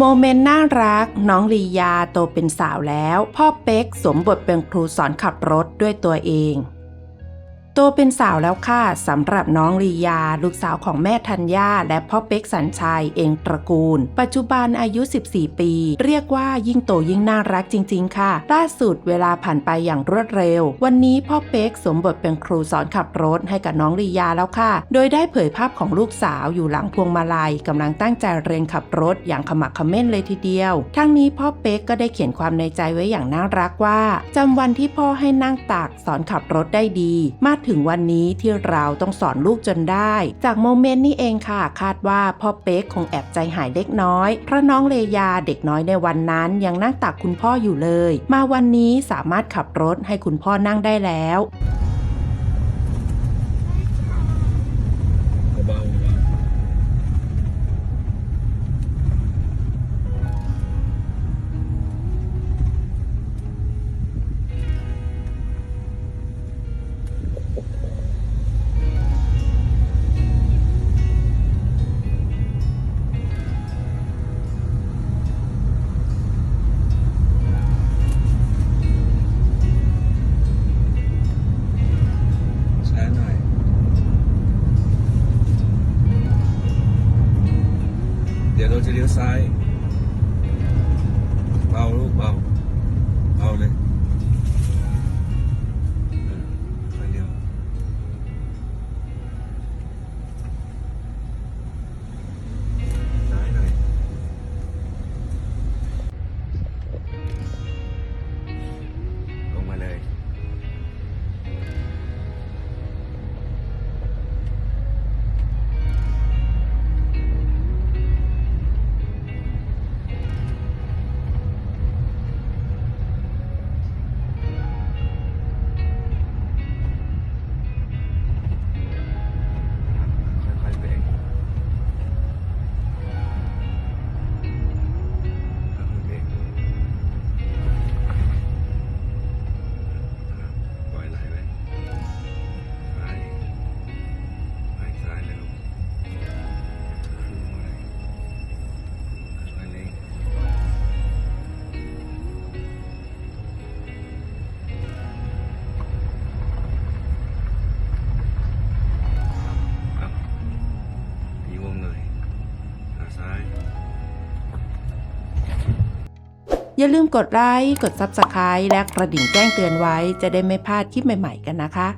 โมเมนต์น่ารัก น้องลียาโตเป็นสาวแล้ว พ่อเป๊กสวมบทเป็นครูสอนขับรถด้วยตัวเอง โตเป็นสาวแล้วค่ะสำหรับน้องลียา ลูกสาวของแม่ธัญญาและพ่อเป๊กสัญชัยเองตระกูล ปัจจุบันอายุ 14 ปี เรียกว่ายิ่งโตยิ่งน่ารักจริง ๆ ค่ะ ล่าสุดเวลาผ่านไปอย่างรวดเร็ว วันนี้พ่อเป๊กสมบทเป็นครูสอนขับรถให้กับน้องลียาแล้วค่ะ โดยได้เผยภาพของลูกสาวอยู่หลังพวงมาลัยกำลังตั้งใจเรียนขับรถอย่างขมักเขม้นเลยทีเดียว ทั้งนี้พ่อเป๊กก็ได้เขียนความในใจไว้อย่างน่ารักว่าจำวันที่พ่อให้นั่งตากสอนขับรถได้ดี มาถึงวันนี้ที่เราต้องสอนลูกจนได้ จากโมเมนต์นี้เองค่ะ คาดว่าพ่อเป๊กคงแอบใจหายเล็กน้อย เพราะน้องเลยาเด็กน้อยในวันนั้นยังนั่งตักคุณพ่ออยู่เลย มาวันนี้สามารถขับรถให้คุณพ่อนั่งได้แล้ว เดี๋ยว อย่าลืมกดไลค์ กด Subscribe และกระดิ่งแจ้งเตือนไว้ จะได้ไม่พลาดคลิปใหม่ ๆ กันนะคะ